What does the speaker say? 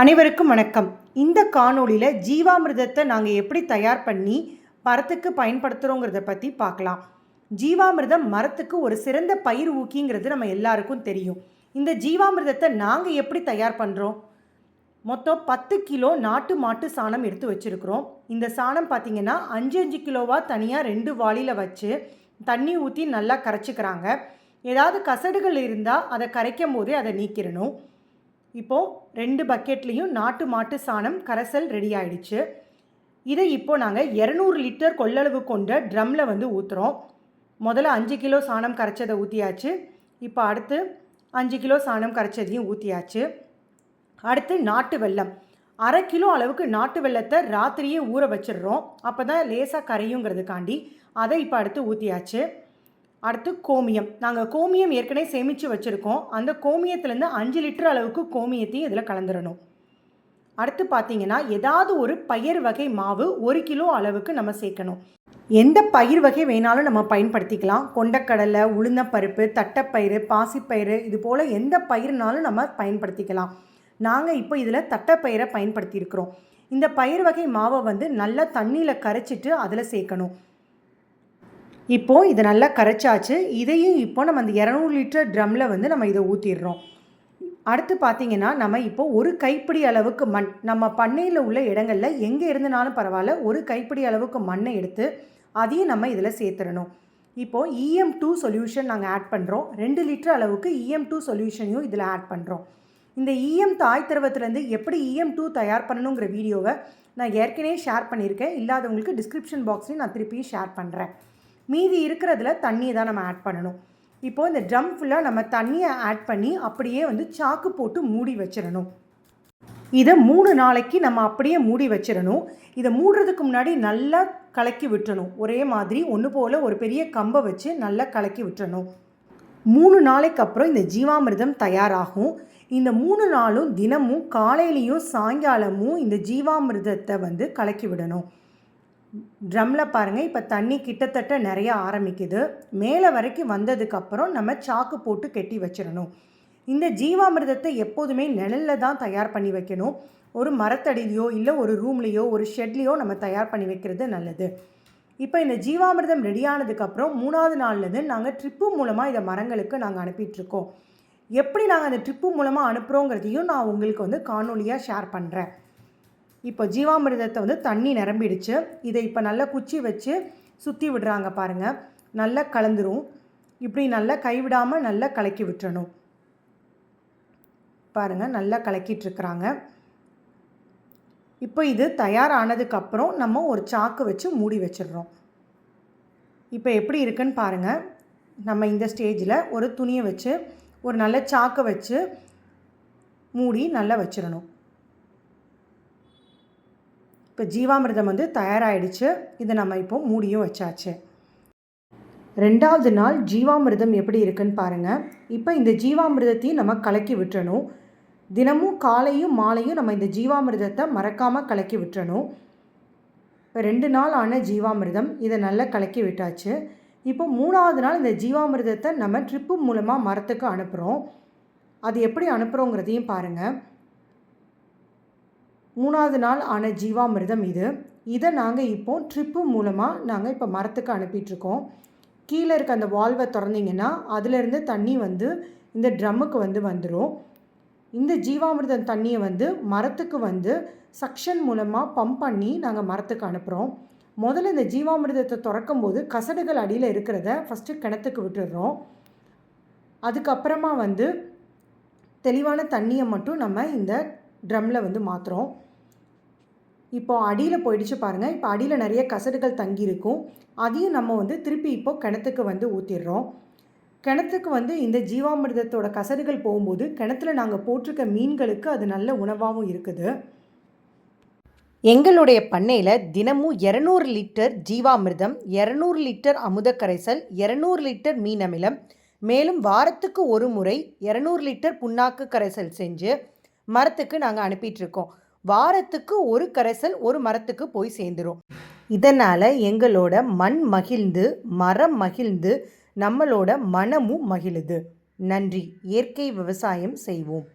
அனைவருக்கும் வணக்கம். இந்த காணொளியில் ஜீவாமிர்தத்தை நாங்கள் எப்படி தயார் பண்ணி மரத்துக்கு பயன்படுத்துகிறோங்கிறத பற்றி பார்க்கலாம். ஜீவாமிர்தம் மரத்துக்கு ஒரு சிறந்த பயிர் ஊக்கிங்கிறது நம்ம எல்லாருக்கும் தெரியும். இந்த ஜீவாமிர்தத்தை நாங்கள் எப்படி தயார் பண்ணுறோம் மொத்தம் பத்து கிலோ நாட்டு மாட்டு சாணம் எடுத்து வச்சுருக்குறோம். இந்த சாணம் பார்த்திங்கன்னா அஞ்சு அஞ்சு கிலோவாக தனியாக ரெண்டு வாளியில் வச்சு தண்ணி ஊற்றி நல்லா கரைச்சிக்கிறாங்க. ஏதாவது கசடுகள் இருந்தால் அதை கரைக்கும் போதே அதை நீக்கிடணும். இப்போது ரெண்டு பக்கெட்லேயும் நாட்டு மாட்டு சாணம் கரைசல் ரெடி ஆயிடுச்சு. இதை இப்போ நாங்கள் இரநூறு லிட்டர் கொள்ளளவு கொண்ட ட்ரம்மில் வந்து ஊற்றுறோம் முதல்ல அஞ்சு கிலோ சாணம் கரைச்சதை ஊற்றியாச்சு இப்போ அடுத்து அஞ்சு கிலோ சாணம் கரைச்சதையும் ஊற்றியாச்சு அடுத்து நாட்டு வெல்லம். அரை கிலோ அளவுக்கு நாட்டு வெள்ளத்தை ராத்திரியே ஊற வச்சிடுறோம். அப்போ தான் லேசாக கரையுங்கிறதுக்காண்டி அதை இப்போ அடுத்து ஊற்றியாச்சு அடுத்து கோமியம். நாங்கள் கோமியம் ஏற்கனவே சேமித்து வச்சுருக்கோம். அந்த கோமியத்துலேருந்து அஞ்சு லிட்டர் அளவுக்கு கோமியத்தையும் இதில் கலந்துடணும் அடுத்து பார்த்தீங்கன்னா ஏதாவது ஒரு பயிர் வகை மாவு ஒரு கிலோ அளவுக்கு நம்ம சேர்க்கணும். எந்த பயிர் வகை வேணாலும் நம்ம பயன்படுத்திக்கலாம். கொண்டக்கடலை உளுந்தப்பருப்பு தட்டைப்பயிறு பாசிப்பயிறு இது போல் எந்த பயிர்னாலும் நம்ம பயன்படுத்திக்கலாம். நாங்கள் இப்போ இதில் தட்டைப்பயிரை பயன்படுத்தியிருக்கிறோம். இந்த பயிர் வகை மாவை வந்து நல்லா தண்ணியில் கரைச்சிட்டு அதில் சேர்க்கணும். இப்போது இதை நல்லா கரைச்சாச்சு. இதையும் இப்போ நம்ம அந்த இரநூறு லிட்டர் ட்ரம்மில் வந்து நம்ம இதை ஊற்றிடுறோம் அடுத்து பார்த்திங்கன்னா நம்ம இப்போ ஒரு கைப்பிடி அளவுக்கு மண் நம்ம பண்ணையில் உள்ள இடங்களில் எங்கே இருந்தனாலும் பரவாயில்ல ஒரு கைப்பிடி அளவுக்கு மண்ணை எடுத்து அதையும் நம்ம இதில் சேர்த்துடணும். இப்போது இஎம் டூ சொல்யூஷன் நாங்கள் ஆட் பண்ணுறோம் ரெண்டு லிட்டர் அளவுக்கு இஎம் டூ சொல்யூஷனையும் இதில் ஆட் பண்ணுறோம் இந்த இஎம் தாய் திரவத்திலேருந்து எப்படி இஎம் டூ தயார் பண்ணணுங்கிற வீடியோவை நான் ஏற்கனவே ஷேர் பண்ணியிருக்கேன். இல்லாதவங்களுக்கு டிஸ்கிரிப்ஷன் பாக்ஸ்லையும் நான் திருப்பியும் ஷேர் பண்ணுறேன் மீதி இருக்கிறதுல தண்ணியை தான் நம்ம ஆட் பண்ணணும். இப்போது இந்த ட்ரம் ஃபுல்லாக நம்ம தண்ணியை ஆட் பண்ணி அப்படியே வந்து சாக்கு போட்டு மூடி வச்சிடணும். இதை மூணு நாளைக்கு நம்ம அப்படியே மூடி வச்சிடணும். இதை மூடுறதுக்கு முன்னாடி நல்லா கலக்கி விட்டுறணும் ஒரே மாதிரி ஒன்று போல் ஒரு பெரிய கம்பை வச்சு நல்லா கலக்கி விட்டுறணும் மூணு நாளைக்கு அப்புறம் இந்த ஜீவாமிர்தம் தயாராகும். இந்த மூணு நாளும் தினமும் காலையிலையும் சாயங்காலமும் இந்த ஜீவாமிர்தத்தை வந்து கலக்கி விடணும். ட்ரம்மில் பாருங்கள் இப்போ தண்ணி கிட்டத்தட்ட நிறைய ஆரம்பிக்குது. மேலே வரைக்கும் வந்ததுக்கப்புறம் நம்ம சாக்கு போட்டு கெட்டி வச்சிடணும். இந்த ஜீவாமிர்தத்தை எப்போதுமே நிழலில் தான் தயார் பண்ணி வைக்கணும். ஒரு மரத்தடியிலையோ இல்லை ஒரு ரூம்லேயோ ஒரு ஷெட்லேயோ நம்ம தயார் பண்ணி வைக்கிறது நல்லது. இப்போ இந்த ஜீவாமிர்தம் ரெடியானதுக்கப்புறம் மூணாவது நாள்லேருந்து நாங்கள் ட்ரிப்பு மூலமாக இதை மரங்களுக்கு நாங்கள் அனுப்பிட்டுருக்கோம். எப்படி நாங்கள் அந்த ட்ரிப்பு மூலமாக அனுப்புகிறோங்கிறதையும் நான் உங்களுக்கு வந்து காணொலியாக ஷேர் பண்ணுறேன் இப்போ ஜீவாமிர்தத்தை வந்து தண்ணி நிரம்பிடுச்சு. இதை இப்போ நல்லா குச்சி வச்சு சுற்றி விடுறாங்க பாருங்கள் நல்லா கலந்துரும். இப்படி நல்லா கைவிடாமல் நல்லா கலக்கி விட்டுறணும். பாருங்கள் நல்லா கலக்கிட்டுருக்குறாங்க இப்போ இது தயாரானதுக்கப்புறம் நம்ம ஒரு சாக்கு வச்சு மூடி வச்சிடுறோம். இப்போ எப்படி இருக்குன்னு பாருங்கள் நம்ம இந்த ஸ்டேஜில் ஒரு துணியை வச்சு ஒரு நல்ல சாக்கை வச்சு மூடி நல்லா வச்சிடணும். இப்போ ஜீவாமிர்தம் வந்து தயாராகிடுச்சு இதை நம்ம இப்போ மூடியும் வச்சாச்சு. ரெண்டாவது நாள் ஜீவாமிர்தம் எப்படி இருக்குன்னு பாருங்கள் இப்போ இந்த ஜீவாமிர்தத்தையும் நம்ம கலக்கி விட்டுறணும். தினமும் காலையும் மாலையும் நம்ம இந்த ஜீவாமிர்தத்தை மறக்காமல் கலக்கி விட்டுறணும். இப்போ ரெண்டு நாள் ஆன ஜீவாமிர்தம் இதை நல்லா கலக்கி விட்டாச்சு. இப்போ மூணாவது நாள் இந்த ஜீவாமிர்தத்தை நம்ம ட்ரிப்பு மூலமாக மரத்துக்கு அனுப்புகிறோம் அது எப்படி அனுப்புகிறோங்கிறதையும் பாருங்கள் மூணாவது நாள் ஆன ஜீவாமிர்தம் இது. இதை நாங்கள் இப்போ ட்ரிப்பு மூலமாக நாங்கள் இப்போ மரத்துக்கு அனுப்பிட்டுருக்கோம். கீழே இருக்க அந்த வால்வை திறந்தீங்கன்னா அதிலேருந்து தண்ணி வந்து இந்த ட்ரம்முக்கு வந்து வந்துடும் இந்த ஜீவாமிர்தம் தண்ணியை வந்து மரத்துக்கு வந்து சக்ஷன் மூலமாக பம்ப் பண்ணி நாங்கள் மரத்துக்கு அனுப்புகிறோம் முதல்ல இந்த ஜீவாமிர்தத்தை திறக்கும் போது கசடுகள் அடியில் இருக்கிறத ஃபஸ்ட்டு கிணத்துக்கு விட்டுடுறோம். அதுக்கப்புறமா வந்து தெளிவான தண்ணியை மட்டும் நம்ம இந்த ட்ரம்மில் வந்து மாற்றுறோம் இப்போ அடியில் போயிடுச்சு பாருங்கள் இப்போ அடியில் நிறைய கசடுகள் தங்கியிருக்கும். அதையும் நம்ம வந்து திருப்பி இப்போ கிணத்துக்கு வந்து ஊற்றிடுறோம் கிணத்துக்கு வந்து இந்த ஜீவாமிர்தத்தோட கசடுகள் போகும்போது கிணத்துல நாங்கள் போட்டிருக்க மீன்களுக்கு அது நல்ல உணவாகவும் இருக்குது. எங்களுடைய பண்ணையில் தினமும் இரநூறு லிட்டர் ஜீவாமிர்தம் இரநூறு லிட்டர் அமுத கரைசல் இரநூறு லிட்டர் மீன் அமிலம் மேலும் வாரத்துக்கு ஒரு முறை இரநூறு லிட்டர் புண்ணாக்கு கரைசல் செஞ்சு மரத்துக்கு நாங்கள் அனுப்பிட்டுருக்கோம். வாரத்துக்கு ஒரு கரைசல் ஒரு மரத்துக்கு போய் சேர்ந்துடும் இதனால் எங்களோட மண் மகிழ்ந்து மரம் மகிழ்ந்து நம்மளோட மனமும் மகிழுது. நன்றி. இயற்கை விவசாயம் செய்வோம்.